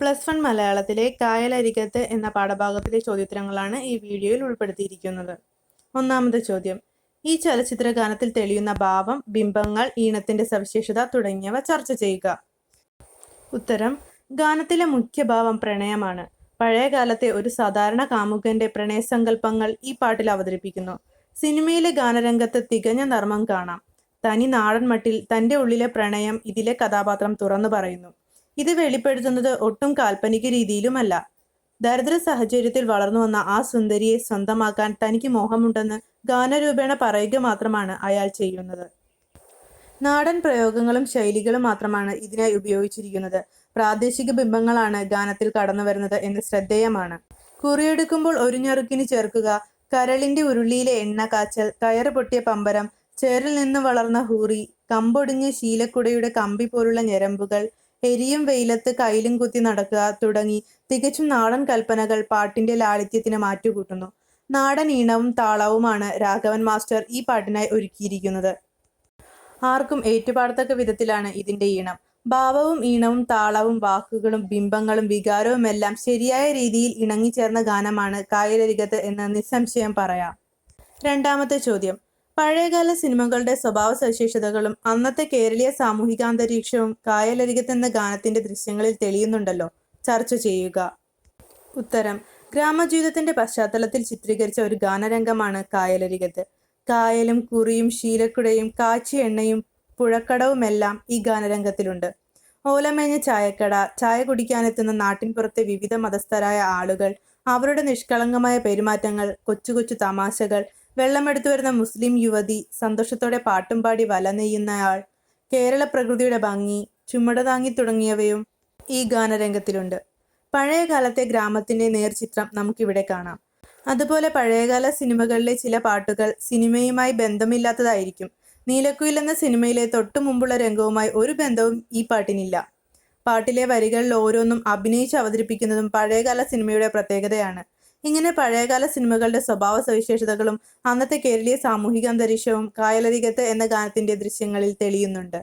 Plus one മലയാളത്തിലെ കായലരികത്ത് എന്ന പാഠഭാഗത്തിലെ ചോദ്യോത്തരങ്ങളാണ് ഈ വീഡിയോയിൽ ഉൾപ്പെടുത്തിയിരിക്കുന്നത്. ഒന്നാമത്തെ ചോദ്യം. ഈ ചലച്ചിത്ര ഗാനത്തിൽ തെളിയുന്ന ഭാവം ബിംബങ്ങൾ ഈണത്തിന്റെ സവിശേഷത തുടങ്ങിയവ ചർച്ച ചെയ്യുക. ഉത്തരം. ഗാനത്തിലെ മുഖ്യഭാവം പ്രണയമാണ്. പഴയകാലത്തെ ഒരു സാധാരണ കാമുകന്റെ പ്രണയസങ്കല്പങ്ങൾ ഈ പാട്ടിൽ അവതരിപ്പിക്കുന്നു. സിനിമയിലെ ഗാനരംഗത്ത് തികഞ്ഞ നർമ്മം കാണാം. തനി നാടൻ മട്ടിൽ തന്റെ ഉള്ളിലെ പ്രണയം ഇതിലെ കഥാപാത്രം തുറന്നു പറയുന്നു. ഇത് വെളിപ്പെടുത്തുന്നത് ഒട്ടും കാൽപ്പനിക രീതിയിലുമല്ല. ദരിദ്ര സാഹചര്യത്തിൽ വളർന്നു വന്ന ആ സുന്ദരിയെ സ്വന്തമാക്കാൻ തനിക്ക് മോഹമുണ്ടെന്ന് ഗാനരൂപേണ പറയുക മാത്രമാണ് അയാൾ ചെയ്യുന്നത്. നാടൻ പ്രയോഗങ്ങളും ശൈലികളും മാത്രമാണ് ഇതിനായി ഉപയോഗിച്ചിരിക്കുന്നത്. പ്രാദേശിക ബിംബങ്ങളാണ് ഗാനത്തിൽ കടന്നു വരുന്നത് എന്ന് ശ്രദ്ധേയമാണ്. കുറിയെടുക്കുമ്പോൾ ഒരു ഞെറുക്കിന് ചേർക്കുക കരളിന്റെ ഉരുളിയിലെ എണ്ണ കാച്ചൽ കയറ് പൊട്ടിയ പമ്പരം ചേറിൽ നിന്ന് വളർന്ന ഹൂറി കമ്പൊടിഞ്ഞ ശീലക്കുടയുടെ കമ്പി പോലുള്ള ഞരമ്പുകൾ എരിയും വെയിലത്ത് കയ്യിലും കുത്തി നടക്കുക തുടങ്ങി തികച്ചും നാടൻ കൽപ്പനകൾ പാട്ടിന്റെ ലാളിത്യത്തിന് മാറ്റുകൂട്ടുന്നു. നാടൻ ഈണവും താളവുമാണ് രാഘവൻ മാസ്റ്റർ ഈ പാട്ടിനായി ഒരുക്കിയിരിക്കുന്നത്. ആർക്കും ഏറ്റുപാടത്തക്ക വിധത്തിലാണ് ഇതിന്റെ ഈണം. ഭാവവും ഈണവും താളവും വാക്കുകളും ബിംബങ്ങളും വികാരവും എല്ലാം ശരിയായ രീതിയിൽ ഇണങ്ങിച്ചേർന്ന ഗാനമാണ് കായലരികത്ത് എന്ന് നിസ്സംശയം പറയാം. രണ്ടാമത്തെ ചോദ്യം. പഴയകാല സിനിമകളുടെ സ്വഭാവ സവിശേഷതകളും അന്നത്തെ കേരളീയ സാമൂഹികാന്തരീക്ഷവും കായലരികത്ത് എന്ന ഗാനത്തിന്റെ ദൃശ്യങ്ങളിൽ തെളിയുന്നുണ്ടല്ലോ. ചർച്ച ചെയ്യുക. ഉത്തരം. ഗ്രാമജീവിതത്തിന്റെ പശ്ചാത്തലത്തിൽ ചിത്രീകരിച്ച ഒരു ഗാനരംഗമാണ് കായലരികത്ത്. കായലും കുറിയും ശീലക്കുടയും കാച്ചിയ എണ്ണയും പുഴക്കടവുമെല്ലാം ഈ ഗാനരംഗത്തിലുണ്ട്. ഓലമേഞ്ഞ ചായക്കട ചായ കുടിക്കാനെത്തുന്ന നാട്ടിൻപുറത്തെ വിവിധ മതസ്ഥരായ ആളുകൾ അവരുടെ നിഷ്കളങ്കമായ പെരുമാറ്റങ്ങൾ കൊച്ചു കൊച്ചു തമാശകൾ വെള്ളമെടുത്തു വരുന്ന മുസ്ലിം യുവതി സന്തോഷത്തോടെ പാട്ടും പാടി വല നെയ്യുന്നയാൾ. കേരള പ്രകൃതിയുടെ ഭംഗി ചുമട താങ്ങി തുടങ്ങിയവയും ഈ ഗാനരംഗത്തിലുണ്ട്. പഴയകാലത്തെ ഗ്രാമത്തിന്റെ നേർചിത്രം നമുക്കിവിടെ കാണാം. അതുപോലെ പഴയകാല സിനിമകളിലെ ചില പാട്ടുകൾ സിനിമയുമായി ബന്ധമില്ലാത്തതായിരിക്കും. നീലക്കുയിൽ എന്ന സിനിമയിലെ തൊട്ടു മുമ്പുള്ള രംഗവുമായി ഒരു ബന്ധവും ഈ പാട്ടിനില്ല. പാട്ടിലെ വരികളിൽ ഓരോന്നും അഭിനയിച്ച് അവതരിപ്പിക്കുന്നതും പഴയകാല സിനിമയുടെ പ്രത്യേകതയാണ്. ഇങ്ങനെ പഴയകാല സിനിമകളുടെ സ്വഭാവ സവിശേഷതകളും അന്നത്തെ കേരളീയ സാമൂഹിക അന്തരീക്ഷവും കായലരികത്ത് എന്ന ഗാനത്തിന്റെ ദൃശ്യങ്ങളിൽ തെളിയുന്നുണ്ട്.